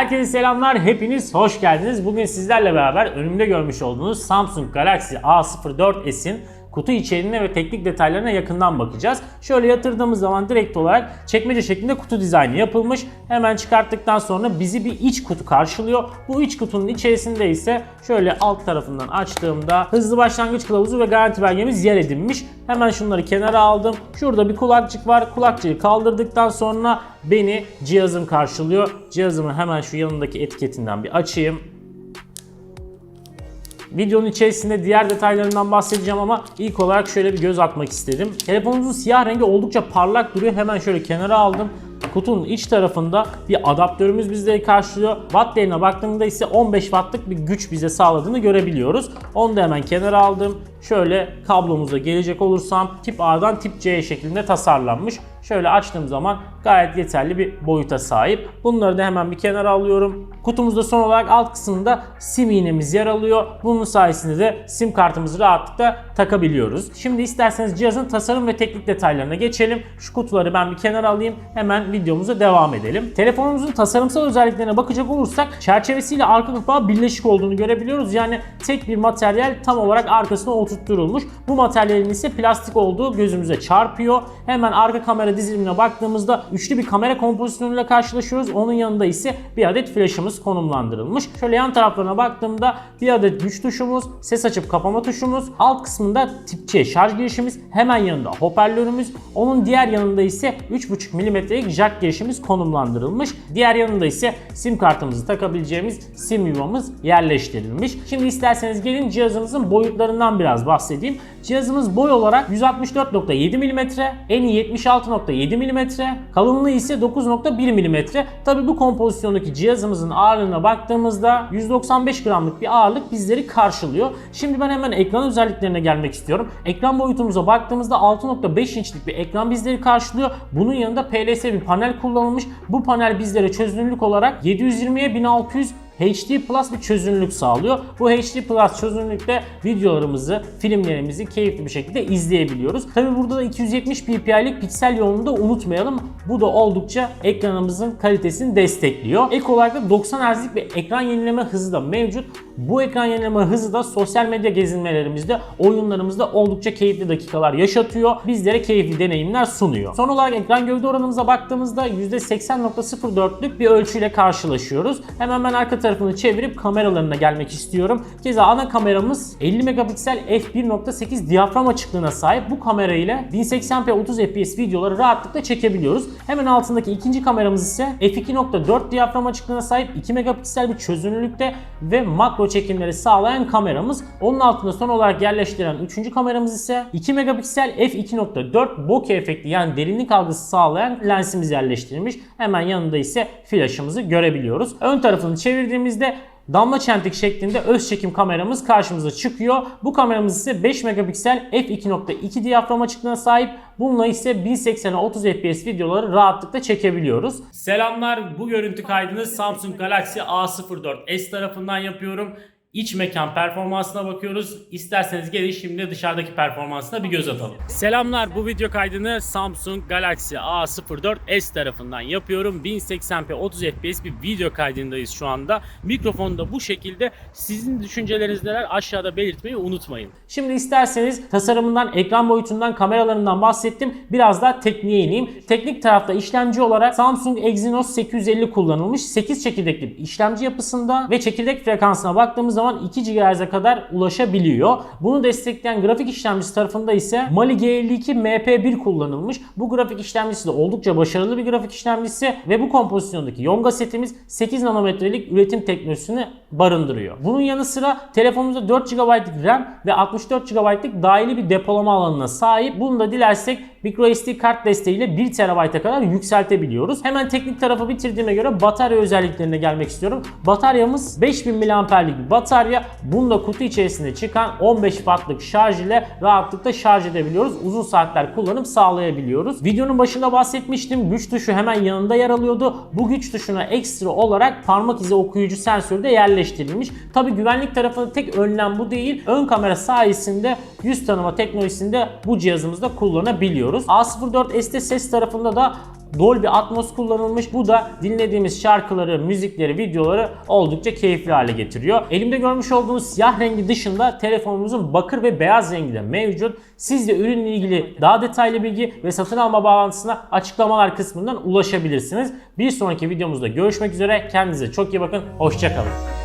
Herkese selamlar, hepiniz hoş geldiniz. Bugün sizlerle beraber önümde görmüş olduğunuz Samsung Galaxy A04s'in kutu içeriğine ve teknik detaylarına yakından bakacağız. Şöyle yatırdığımız zaman direkt olarak çekmece şeklinde kutu dizaynı yapılmış. Hemen çıkarttıktan sonra bizi bir iç kutu karşılıyor. Bu iç kutunun içerisinde ise şöyle alt tarafından açtığımda hızlı başlangıç kılavuzu ve garanti belgemiz yer edinmiş. Hemen şunları kenara aldım. Şurada bir kulakçık var. Kulakçığı kaldırdıktan sonra beni cihazım karşılıyor. Cihazımı hemen şu yanındaki etiketinden bir açayım. Videonun içerisinde diğer detaylarından bahsedeceğim ama ilk olarak şöyle bir göz atmak istedim. Telefonumuzun siyah rengi oldukça parlak duruyor. Hemen şöyle kenara aldım. Kutunun iç tarafında bir adaptörümüz bizleri karşılıyor. Watt değerine baktığımda ise 15 wattlık bir güç bize sağladığını görebiliyoruz. Onu da hemen kenara aldım. Şöyle kablomuza gelecek olursam tip A'dan tip C şeklinde tasarlanmış. Şöyle açtığım zaman gayet yeterli bir boyuta sahip. Bunları da hemen bir kenara alıyorum. Kutumuzda son olarak alt kısmında sim iğnemiz yer alıyor. Bunun sayesinde de sim kartımızı rahatlıkla takabiliyoruz. Şimdi isterseniz cihazın tasarım ve teknik detaylarına geçelim. Şu kutuları ben bir kenara alayım. Hemen videomuza devam edelim. Telefonumuzun tasarımsal özelliklerine bakacak olursak çerçevesiyle arka kapağı birleşik olduğunu görebiliyoruz. Yani tek bir materyal tam olarak arkasına oturtturulmuş. Bu materyalin ise plastik olduğu gözümüze çarpıyor. Hemen arka kamera dizilimine baktığımızda üçlü bir kamera kompozisyonuyla karşılaşıyoruz. Onun yanında ise bir adet flaşımız konumlandırılmış. Şöyle yan taraflarına baktığımda bir adet güç tuşumuz, ses açıp kapama tuşumuz, alt kısmında tip C şarj girişimiz, hemen yanında hoparlörümüz, onun diğer yanında ise 3.5 mm'lik jack girişimiz konumlandırılmış. Diğer yanında ise sim kartımızı takabileceğimiz sim yuvamız yerleştirilmiş. Şimdi isterseniz gelin cihazımızın boyutlarından biraz bahsedeyim. Cihazımız boy olarak 164.7 mm, eni 76.7 mm, kalınlığı ise 9.1 mm. Tabi bu kompozisyondaki cihazımızın ağırlığına baktığımızda 195 gramlık bir ağırlık bizleri karşılıyor. Şimdi ben hemen ekran özelliklerine gelmek istiyorum. Ekran boyutumuza baktığımızda 6.5 inçlik bir ekran bizleri karşılıyor. Bunun yanında PLS bir panel kullanılmış. Bu panel bizlere çözünürlük olarak 720'ye 1600 HD Plus bir çözünürlük sağlıyor. Bu HD Plus çözünürlükte videolarımızı, filmlerimizi keyifli bir şekilde izleyebiliyoruz. Tabi burada da 270 ppi'lik piksel yoğunluğunu da unutmayalım. Bu da oldukça ekranımızın kalitesini destekliyor. Ek olarak da 90 Hz'lik bir ekran yenileme hızı da mevcut. Bu ekran yenileme hızı da sosyal medya gezinmelerimizde, oyunlarımızda oldukça keyifli dakikalar yaşatıyor. Bizlere keyifli deneyimler sunuyor. Son olarak ekran gövde oranımıza baktığımızda %80.04'lük bir ölçüyle karşılaşıyoruz. Hemen ben arka tarafını çevirip kameralarına gelmek istiyorum. Keza ana kameramız 50 megapiksel f1.8 diyafram açıklığına sahip. Bu kamera ile 1080p 30 fps videoları rahatlıkla çekebiliyoruz. Hemen altındaki ikinci kameramız ise f2.4 diyafram açıklığına sahip 2 megapiksel bir çözünürlükte ve makro çekimleri sağlayan kameramız. Onun altında son olarak yerleştirilen üçüncü kameramız ise 2 megapiksel f2.4 bokeh efekti yani derinlik algısı sağlayan lensimiz yerleştirilmiş. Hemen yanında ise flaşımızı görebiliyoruz. Ön tarafını çevirdiğimizde damla çentik şeklinde öz çekim kameramız karşımıza çıkıyor. Bu kameramız ise 5 megapiksel f2.2 diyafram açıklığına sahip. Bununla ise 1080'e 30 fps videoları rahatlıkla çekebiliyoruz. Selamlar. Bu görüntü kaydını Samsung Galaxy A04s tarafından yapıyorum. İç mekan performansına bakıyoruz. İsterseniz gelin şimdi dışarıdaki performansına bir göz atalım. Selamlar. Bu video kaydını Samsung Galaxy A04s tarafından yapıyorum. 1080p 30 fps bir video kaydındayız şu anda. Mikrofonu da bu şekilde. Sizin düşünceleriniz neler aşağıda belirtmeyi unutmayın. Şimdi isterseniz tasarımından, ekran boyutundan, kameralarından bahsettim. Biraz daha tekniğe ineyim. Teknik tarafta işlemci olarak Samsung Exynos 850 kullanılmış. 8 çekirdekli işlemci yapısında ve çekirdek frekansına baktığımız zaman 2 GHz'e kadar ulaşabiliyor. Bunu destekleyen grafik işlemcisi tarafında ise Mali G52 MP1 kullanılmış. Bu grafik işlemcisi de oldukça başarılı bir grafik işlemcisi ve bu kompozisyondaki Yonga setimiz 8 nanometrelik üretim teknolojisini barındırıyor. Bunun yanı sıra telefonumuzda 4 GB'lık RAM ve 64 GB'lık dahili bir depolama alanına sahip. Bunu da dilersek microSD kart desteğiyle 1 TB'a kadar yükseltebiliyoruz. Hemen teknik tarafı bitirdiğime göre batarya özelliklerine gelmek istiyorum. Bataryamız 5000 mAh'lik bir batarya. Bunu da kutu içerisinde çıkan 15 wattlık şarj ile rahatlıkla şarj edebiliyoruz. Uzun saatler kullanım sağlayabiliyoruz. Videonun başında bahsetmiştim. Güç tuşu hemen yanında yer alıyordu. Bu güç tuşuna ekstra olarak parmak izi okuyucu sensörü de yerleştirilmiş. Tabi güvenlik tarafında tek önlem bu değil. Ön kamera sayesinde yüz tanıma teknolojisinde bu cihazımızda kullanabiliyoruz. A04S'te ses tarafında da Dolby Atmos kullanılmış. Bu da dinlediğimiz şarkıları, müzikleri, videoları oldukça keyifli hale getiriyor. Elimde görmüş olduğunuz siyah rengi dışında telefonumuzun bakır ve beyaz rengi de mevcut. Siz de ürünle ilgili daha detaylı bilgi ve satın alma bağlantısına açıklamalar kısmından ulaşabilirsiniz. Bir sonraki videomuzda görüşmek üzere. Kendinize çok iyi bakın. Hoşçakalın.